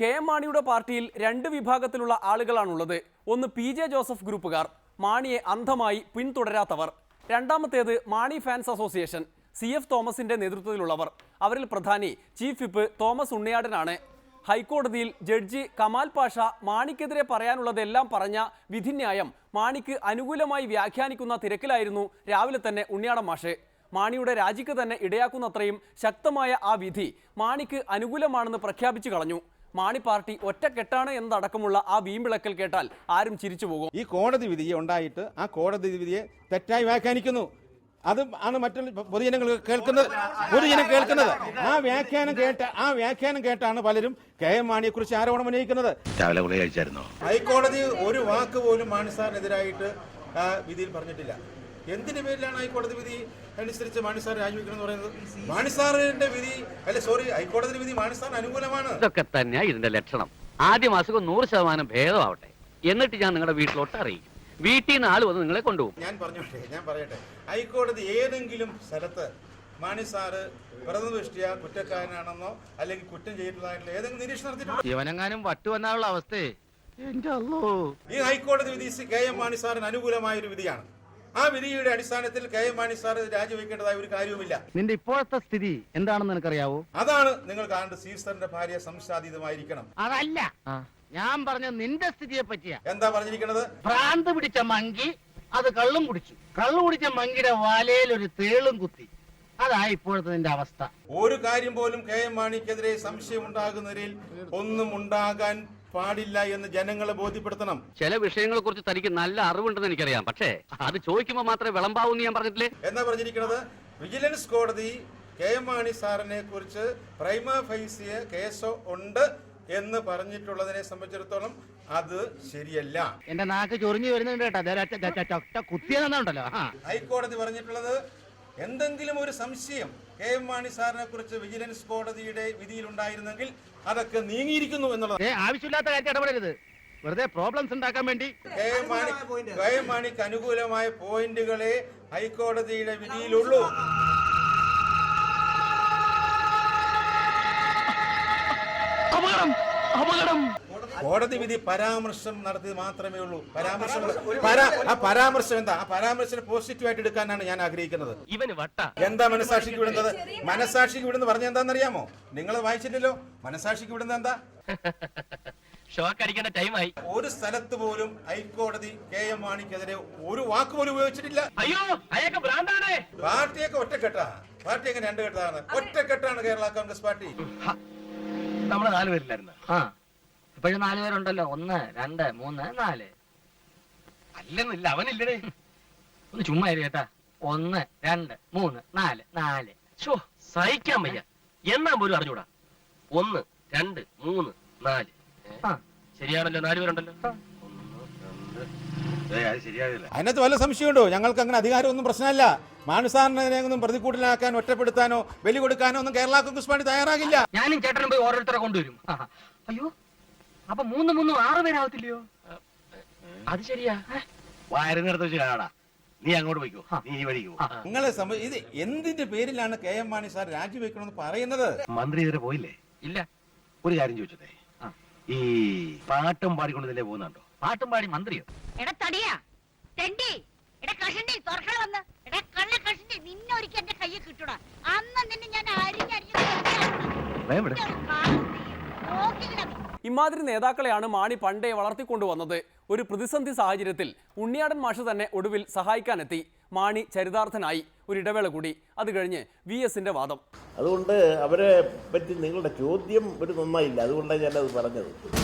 K M മാണിയുടെ പാർട്ടിയിൽ രണ്ട് വിഭാഗത്തിലുള്ള ആളുകളാണുള്ളത്. ഒന്ന് പി ജെ ജോസഫ് ഗ്രൂപ്പുകാർ മാണിയെ അന്ധമായി പിന്തുടരാത്തവർ. രണ്ടാമത്തേത് Mani fans association C F തോമസിന്റെ നേതൃത്വത്തിലുള്ളവർ. അവരിൽ പ്രധാനി ചീഫ് വിപ്പ് തോമസ് ഉണ്ണിയാടനാണ്. ഹൈക്കോടതിയിൽ ജഡ്ജി കമാൽ പാഷ മാണിക്കെതിരെ പറയാനുള്ളതെല്ലാം പറഞ്ഞ വിധിന്യായം മാണിക്ക് അനുകൂലമായി വ്യാഖ്യാനിക്കുന്ന തിരക്കിലായിരുന്നു രാവിലെ തന്നെ ഉണ്ണിയാടൻ മാഷ്. മാണിയുടെ രാജിക്ക് തന്നെ ഇടയാക്കുന്നത്രയും ശക്തമായ ആ വിധി മാണിക്ക് അനുകൂലമാണെന്ന് പ്രഖ്യാപിച്ചു കളഞ്ഞു. മാണി പാർട്ടി ഒറ്റക്കെട്ടാണ് എന്നതടക്കമുള്ള ആ വീമ്പിളക്കൽ കേട്ടാൽ ആരും ചിരിച്ചു പോകും. ഈ കോടതി വിധിയെ ഉണ്ടായിട്ട് ആ കോടതി വിധിയെ തെറ്റായി വ്യാഖ്യാനിക്കുന്നു. അത് ആണ് മറ്റുള്ള പൊതുജനങ്ങൾ കേൾക്കുന്നത്. പൊതുജനം കേൾക്കുന്നത്. ആ വ്യാഖ്യാനം കേട്ട ആ വ്യാഖ്യാനം കേട്ടാണ് പലരും കെ എം മാണിയെ കുറിച്ച് ആരോപണം ഉന്നയിക്കുന്നത്. ഹൈക്കോടതി ഒരു വാക്ക് പോലും മാണി സാറിനെതിരായിട്ട് വിധിയിൽ പറഞ്ഞിട്ടില്ല. എന്തിന്റെ പേരിലാണ് ഹൈക്കോടതി വിധി അനുസരിച്ച് മാണിസാർ രാജിവെക്കണം എന്ന് പറയുന്നത്? മാണിസാറിന്റെ വിധി അല്ല സോറി ഹൈക്കോടതി വിധി മാണി സാറിന് അനുകൂലമാണ്. ഇതൊക്കെ തന്നെയാ ഇതിന്റെ ലക്ഷണം. ആദ്യം അസുഖം നൂറ് ശതമാനം ഭേദമാവട്ടെ. എന്നിട്ട് ഞാൻ നിങ്ങളുടെ വീട്ടിലോട്ട് അറിയിക്കും. വീട്ടിൽ നിന്ന് ആൾ വന്ന് നിങ്ങളെ കൊണ്ടുപോകും. ഞാൻ പറഞ്ഞോട്ടെ ഞാൻ പറയട്ടെ. ഹൈക്കോടതി ഏതെങ്കിലും സ്ഥലത്ത് മാണി സാറ് കുറ്റക്കാരനാണെന്നോ അല്ലെങ്കിൽ കുറ്റം ചെയ്തിട്ടുള്ളതായിട്ടുള്ള ഏതെങ്കിലും നിരീക്ഷണം നടത്തിയിട്ടുണ്ടോ? ഇവനെങ്ങാനും വട്ടു വന്നാലുള്ള അവസ്ഥയെ ഈ ഹൈക്കോടതി വിധി സി- കെ എം മാണി സാറിന് അനുകൂലമായ ഒരു വിധിയാണ്. ആ വിധിയുടെ അടിസ്ഥാനത്തിൽ കെ എം മാണി സാർ രാജിവെക്കേണ്ടതായ ഒരു കാര്യവുമില്ല. നിന്റെ ഇപ്പോഴത്തെ സ്ഥിതി എന്താണെന്ന് നിനക്കറിയാവോ? അതാണ് നിങ്ങൾ കാണേണ്ടത് സീസറിന്റെ ഭാര്യ സംശാതീതമായിരിക്കണം അതല്ല. ഞാൻ പറഞ്ഞ നിന്റെ സ്ഥിതിയെ പറ്റിയാ. എന്താ പറഞ്ഞിരിക്കുന്നത്? ഭ്രാന്ത് പിടിച്ച മങ്കി അത് കള്ളും കുടിച്ചു. കള്ളു കുടിച്ച മങ്കിയുടെ വാലയിൽ ഒരു തേളും കുത്തി. അതാ ഇപ്പോഴത്തെ നിന്റെ അവസ്ഥ. ഒരു കാര്യം പോലും കെ എം മാണിക്കെതിരെ സംശയം ഉണ്ടാകുന്നതിൽ ഒന്നും ഉണ്ടാകാൻ പാടില്ല എന്ന് ജനങ്ങളെ ബോധ്യപ്പെടുത്തണം. ചില വിഷയങ്ങളെ കുറിച്ച് തനിക്ക് നല്ല അറിവുണ്ടെന്ന് എനിക്കറിയാം. പക്ഷേ അത് ചോദിക്കുമ്പോൾ മാത്രമേ വിളമ്പാവൂ എന്ന് ഞാൻ പറഞ്ഞിട്ടില്ലേ? എന്താ പറഞ്ഞിരിക്കുന്നത് വിജിലൻസ് കോടതി കെ എം മാണി സാറിനെ കുറിച്ച് പ്രൈമ ഫൈസിയ കേസോ ഉണ്ട് എന്ന് പറഞ്ഞിട്ടുള്ളതിനെ സംബന്ധിച്ചിടത്തോളം അത് ശരിയല്ല. എന്റെ നാക്ക് ചൊറിഞ്ഞു വരുന്നുണ്ട് കേട്ടോ. കുത്തിയെന്നുണ്ടല്ലോ ഹൈക്കോടതി പറഞ്ഞിട്ടുള്ളത് എന്തെങ്കിലും ഒരു സംശയം കെ എം മാണി സാറിനെ കുറിച്ച് വിജിലൻസ് കോടതിയുടെ വിധിയിലുണ്ടായിരുന്നെങ്കിൽ അതൊക്കെ നീങ്ങിയിരിക്കുന്നു എന്നുള്ളത്. ആവശ്യമില്ലാത്ത കാര്യം ഇടപെടരുത്. വെറുതെ പ്രോബ്ലംസ് ഉണ്ടാക്കാൻ വേണ്ടി. K M Mani K M മാണിക്ക് അനുകൂലമായ പോയിന്റുകളെ ഹൈക്കോടതിയുടെ വിധിയിലുള്ളൂ. അപകടം അപകടം. കോടതി വിധി പരാമർശം നടത്തിയത് മാത്രമേ ഉള്ളൂ. പരാമർശം ആ പരാമർശം എന്താ? ആ പരാമർശം പോസിറ്റീവായിട്ട് എടുക്കാനാണ് ഞാൻ ആഗ്രഹിക്കുന്നത്. ഇവന് വട്ട. എന്താ മനസാക്ഷിക്ക് വിടുന്നത്? മനസാക്ഷിക്ക് വിടുന്ന പറഞ്ഞ എന്താണെന്നറിയാമോ? നിങ്ങൾ വായിച്ചിട്ടില്ലല്ലോ മനസാക്ഷിക്ക് വിടുന്നത് എന്താ? ഷോക്ക് അടിക്കേണ്ട ടൈമായി ഒരു സ്ഥലത്ത് പോലും ഹൈക്കോടതി കെ എം മാണിക്കെതിരെ ഒരു വാക്ക് പോലും ഉപയോഗിച്ചിട്ടില്ല. അയ്യോ അയാൾക്ക് ഭ്രാന്താണ്. പാർട്ടിയൊക്കെ ഒറ്റക്കെട്ടാ. പാർട്ടിയൊക്കെ രണ്ട് കെട്ടാണ് ഒറ്റക്കെട്ടാണ് കേരള കോൺഗ്രസ് പാർട്ടി. നമ്മൾ നാല് പേരില്ലായിരുന്നു. ആ. ഇപ്പോഴും നാല് പേരുണ്ടല്ലോ. ഒന്ന് രണ്ട് മൂന്ന് നാല്. അല്ലെന്നില്ല അവനില്ലേ ഒന്ന് ചുമ്മാ ഇരി കേട്ടാ. ഒന്ന് രണ്ട് മൂന്ന് നാല് നാല്. ശോ സഹിക്കാൻ വയ്യ. എന്നാ പോലും അറിഞ്ഞൂടാ. ഒന്ന് രണ്ട് മൂന്ന് നാല്. ഏ? ആ. ശരിയാണല്ലോ നാല് പേരുണ്ടല്ലോ. അതിനകത്ത് വല്ല സംശയമുണ്ടോ? ഞങ്ങൾക്ക് അങ്ങനെ അധികാരമൊന്നും പ്രശ്നമല്ല. മാനുസാറിനെ ഒന്നും പ്രതികൂട്ടിലാക്കാൻ ഒറ്റപ്പെടുത്താനോ ബലി കൊടുക്കാനോ ഒന്നും കേരള കോൺഗ്രസ് പാർട്ടി തയ്യാറാകില്ല. ഞാനും ചേട്ടനും പോയി ഓരോരുത്തരെ കൊണ്ടുവരും. അയ്യോ അപ്പൊ മൂന്ന് മൂന്ന് ആറ് പേരാവത്തില്ലയോ? അത് ശരിയാ. വയറിനടുത്ത് വെച്ച് നീ അങ്ങോട്ട് പോയിക്കോ. നീ ഈ വഴിക്കോ. നിങ്ങളെ സംബ ഇത് എന്തിന്റെ പേരിലാണ് കെ എം മാണി സാർ രാജിവെക്കണമെന്ന് പറയുന്നത്? മന്ത്രി ഇതുവരെ പോയില്ലേ? ഇല്ല. ഒരു കാര്യം ചോദിച്ചതേ ഈ പാട്ടും പാടിക്കൊണ്ട് ഇതിലെ പോകുന്നുണ്ടോ? പാട്ടും പാടി മന്ത്രിയോ? എടാ തടിയാ. തെണ്ടി. എടാ കഷണ്ടി വന്ന്. എടാ കള്ള കഷണ്ടി നിന്നെ ഒരിക്കൽ എന്റെ കയ്യിൽ കിട്ടൂടാ. അന്ന് നിന്നെ ഞാൻ അരിഞ്ഞരിഞ്ഞ്. ഇമാതിരി നേതാക്കളെയാണ് മാണി പണ്ടേ വളർത്തിക്കൊണ്ടുവന്നത്. ഒരു പ്രതിസന്ധി സാഹചര്യത്തിൽ ഉണ്ണിയാടൻ മാഷ് തന്നെ ഒടുവിൽ സഹായിക്കാനെത്തി. മാണി ചരിതാർത്ഥനായി. ഒരു ഇടവേള കൂടി. അത് കഴിഞ്ഞ് വി എസിന്റെ വാദം. അതുകൊണ്ട് അവരെ പറ്റി നിങ്ങളുടെ ചോദ്യം ഒരു നന്നായില്ല. അതുകൊണ്ടാണ് ഞാനത് പറഞ്ഞത്.